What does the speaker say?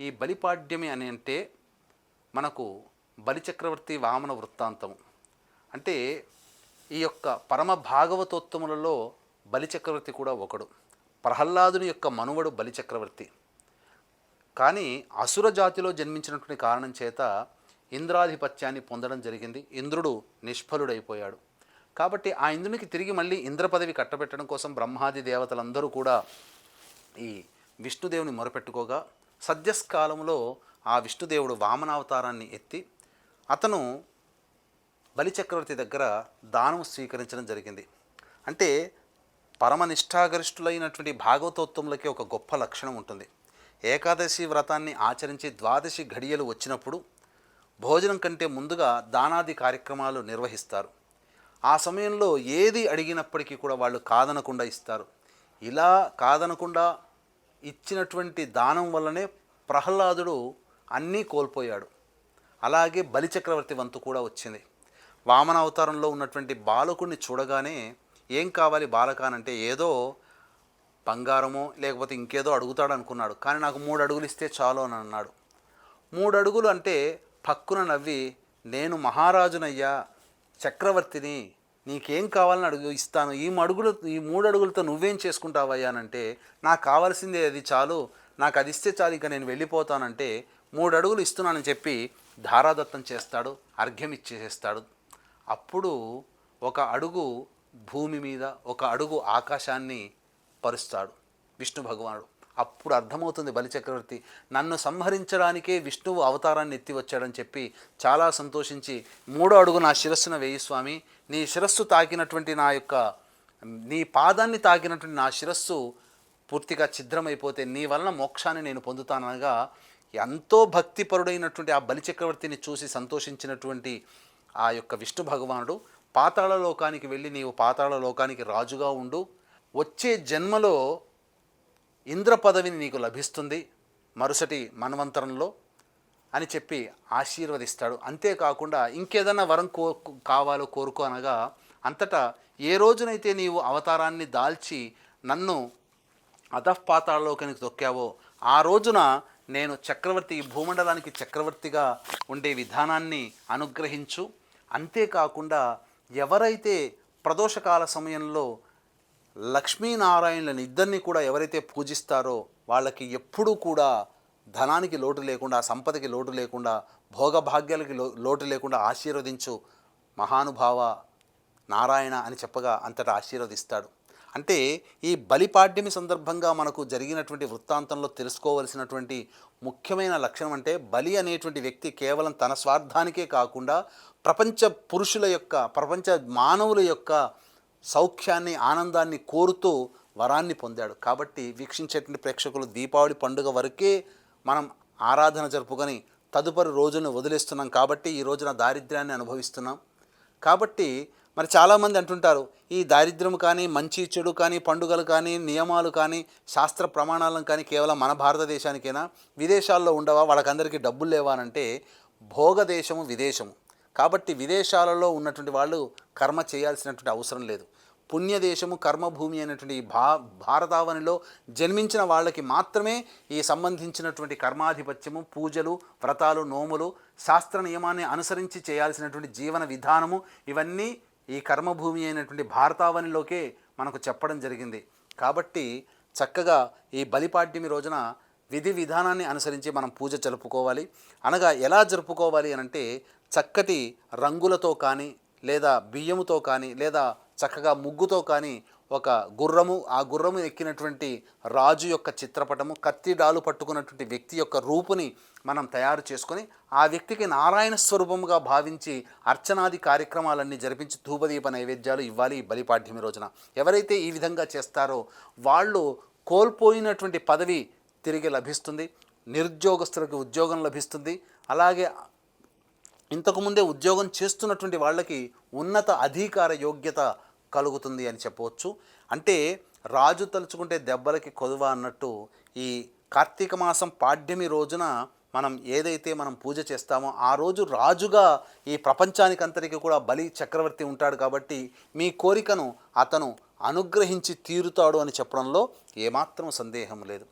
ఈ బలిపాడ్యమి అని అంటే మనకు బలిచక్రవర్తి వామన వృత్తాంతం. అంటే ఈ యొక్క పరమ భాగవతోత్తములలో బలిచక్రవర్తి కూడా ఒకడు. ప్రహ్లాదుని యొక్క మనువడు బలిచక్రవర్తి. కానీ అసుర జాతిలో జన్మించినటువంటి కారణం చేత ఇంద్రాధిపత్యాన్ని పొందడం జరిగింది. ఇంద్రుడు నిష్ఫలుడైపోయాడు. కాబట్టి ఆ ఇంద్రునికి తిరిగి మళ్ళీ ఇంద్ర పదవి కట్టబెట్టడం కోసం బ్రహ్మాది దేవతలందరూ కూడా ఈ విష్ణుదేవుని మొరపెట్టుకోగా సద్యస్కాలంలో ఆ విష్ణుదేవుడు వామనావతారాన్ని ఎత్తి అతను బలిచక్రవర్తి దగ్గర దానం స్వీకరించడం జరిగింది. అంటే పరమనిష్టాగరిష్ఠులైనటువంటి భాగవతోత్తములకి ఒక గొప్ప లక్షణం ఉంటుంది. ఏకాదశి వ్రతాన్ని ఆచరించి ద్వాదశి ఘడియలు వచ్చినప్పుడు భోజనం కంటే ముందుగా దానాది కార్యక్రమాలు నిర్వహిస్తారు. ఆ సమయంలో ఏది అడిగినప్పటికీ కూడా వాళ్ళు కాదనకుండా ఇస్తారు. ఇలా కాదనకుండా ఇచ్చినటువంటి దానం వల్లనే ప్రహ్లాదుడు అన్నీ కోల్పోయాడు. అలాగే బలిచక్రవర్తి వంతు కూడా వచ్చింది. వామన అవతారంలో ఉన్నటువంటి బాలకుడిని చూడగానే ఏం కావాలి బాలకానంటే ఏదో బంగారమో లేకపోతే ఇంకేదో అడుగుతాడు అనుకున్నాడు కానీ నాకు మూడు అడుగులు ఇస్తే చాలు అని అన్నాడు. మూడు అడుగులు అంటే పక్కున నవ్వి నేను మహారాజునయ్యా చక్రవర్తిని నీకేం కావాలని అడుగు ఇస్తాను. ఈ అడుగులు ఈ మూడు అడుగులతో నువ్వేం చేసుకుంటావయ్యానంటే నాకు కావాల్సిందే అది చాలు. నాకు అది ఇస్తే చాలు ఇక నేను వెళ్ళిపోతానంటే మూడు అడుగులు ఇస్తున్నానని చెప్పి ధారాదత్తం చేస్తాడు అర్ఘ్యం ఇచ్చేసేస్తాడు. అప్పుడు ఒక అడుగు భూమి మీద ఒక అడుగు ఆకాశాన్ని పరుస్తాడు విష్ణు భగవానుడు. అప్పుడు అర్థమవుతుంది బలిచక్రవర్తి. నన్ను సంహరించడానికే విష్ణువు అవతారాన్ని ఎత్తి వచ్చాడని చెప్పి చాలా సంతోషించి మూడో అడుగు నా శిరస్సున వేయి స్వామి. నీ శిరస్సు తాకినటువంటి నా యొక్క నీ పాదాన్ని తాకినటువంటి నా శిరస్సు పూర్తిగా ఛిద్రమైపోతే నీ వలన మోక్షాన్ని నేను పొందుతానగా ఎంతో భక్తిపరుడైనటువంటి ఆ బలిచక్రవర్తిని చూసి సంతోషించినటువంటి ఆ యొక్క విష్ణు భగవానుడు పాతాళ లోకానికి వెళ్ళి నీవు పాతాళ లోకానికి రాజుగా ఉండు. వచ్చే జన్మలో ఇంద్ర పదవిని నీకు లభిస్తుంది మరుసటి మన్వంతరంలో అని చెప్పి ఆశీర్వదిస్తాడు. అంతేకాకుండా ఇంకేదన్నా వరం కో కావాలో కోరుకో అనగా అంతటా ఏ రోజునైతే నీవు అవతారాన్ని దాల్చి నన్ను అధఃపాతాలలోకి తొక్కావో ఆ రోజున నేను చక్రవర్తి భూమండలానికి చక్రవర్తిగా ఉండే విధానాన్ని అనుగ్రహించు. అంతేకాకుండా ఎవరైతే ప్రదోషకాల సమయంలో లక్ష్మీనారాయణులను ఇద్దరిని కూడా ఎవరైతే పూజిస్తారో వాళ్ళకి ఎప్పుడూ కూడా ధనానికి లోటు లేకుండా సంపదకి లోటు లేకుండా భోగభాగ్యాలకి లో లోటు లేకుండా ఆశీర్వదించు మహానుభావ నారాయణ అని చెప్పగా అంతటా ఆశీర్వదిస్తాడు. అంటే ఈ బలిపాడ్యమి సందర్భంగా మనకు జరిగినటువంటి వృత్తాంతంలో తెలుసుకోవలసినటువంటి ముఖ్యమైన లక్షణం అంటే బలి అనేటువంటి వ్యక్తి కేవలం తన స్వార్థానికే కాకుండా ప్రపంచ పురుషుల యొక్క ప్రపంచ మానవుల యొక్క సౌఖ్యాన్ని ఆనందాన్ని కోరుతూ వరాన్ని పొందాడు. కాబట్టి వీక్షించేటువంటి ప్రేక్షకులు దీపావళి పండుగ వరకే మనం ఆరాధన జరుపుకొని తదుపరి రోజును వదిలేస్తున్నాం కాబట్టి ఈ రోజున దారిద్ర్యాన్ని అనుభవిస్తున్నాం. కాబట్టి మరి చాలామంది అంటుంటారు ఈ దారిద్ర్యం కానీ మంచి చెడు కానీ పండుగలు కానీ నియమాలు కానీ శాస్త్ర ప్రమాణాలను కానీ కేవలం మన భారతదేశానికైనా? విదేశాల్లో ఉండవా? వాళ్ళకందరికీ డబ్బులు లేవా అంటే భోగదేశము విదేశము. కాబట్టి విదేశాలలో ఉన్నటువంటి వాళ్ళు కర్మ చేయాల్సినటువంటి అవసరం లేదు. పుణ్యదేశము కర్మభూమి అనేటువంటి ఈ భా భారతావనిలో జన్మించిన వాళ్ళకి మాత్రమే ఈ సంబంధించినటువంటి కర్మాధిపత్యము పూజలు వ్రతాలు నోములు శాస్త్ర నియమాన్ని అనుసరించి చేయాల్సినటువంటి జీవన విధానము ఇవన్నీ ఈ కర్మభూమి అయినటువంటి భారతావనిలోకే మనకు చెప్పడం జరిగింది. కాబట్టి చక్కగా ఈ బలిపాడ్యమి రోజున విధి విధానాన్ని అనుసరించి మనం పూజ జరుపుకోవాలి. అనగా ఎలా జరుపుకోవాలి అని అంటే చక్కటి రంగులతో కానీ లేదా బియ్యముతో కానీ లేదా చక్కగా ముగ్గుతో కానీ ఒక గుర్రము ఆ గుర్రము ఎక్కినటువంటి రాజు యొక్క చిత్రపటము కత్తి డాలు పట్టుకున్నటువంటి వ్యక్తి యొక్క రూపుని మనం తయారు చేసుకొని ఆ వ్యక్తికి నారాయణ స్వరూపముగా భావించి అర్చనాది కార్యక్రమాలన్నీ జరిపించి ధూపదీప నైవేద్యాలు ఇవ్వాలి ఈ రోజున. ఎవరైతే ఈ విధంగా చేస్తారో వాళ్ళు కోల్పోయినటువంటి పదవి తిరిగి లభిస్తుంది నిరుద్యోగస్తులకు ఉద్యోగం లభిస్తుంది అలాగే ఇంతకుముందే ఉద్యోగం చేస్తున్నటువంటి వాళ్ళకి ఉన్నత అధికార యోగ్యత కలుగుతుంది అని చెప్పవచ్చు. అంటే రాజు తలుచుకుంటే దెబ్బలకి కొదువ అన్నట్టు ఈ కార్తీక మాసం పాడ్యమి రోజున మనం ఏదైతే మనం పూజ చేస్తామో ఆ రోజు రాజుగా ఈ ప్రపంచానికంతటికి కూడా బలి చక్రవర్తి ఉంటాడు కాబట్టి మీ కోరికను అతను అనుగ్రహించి తీరుతాడు అని చెప్పడంలో ఏమాత్రం సందేహం లేదు.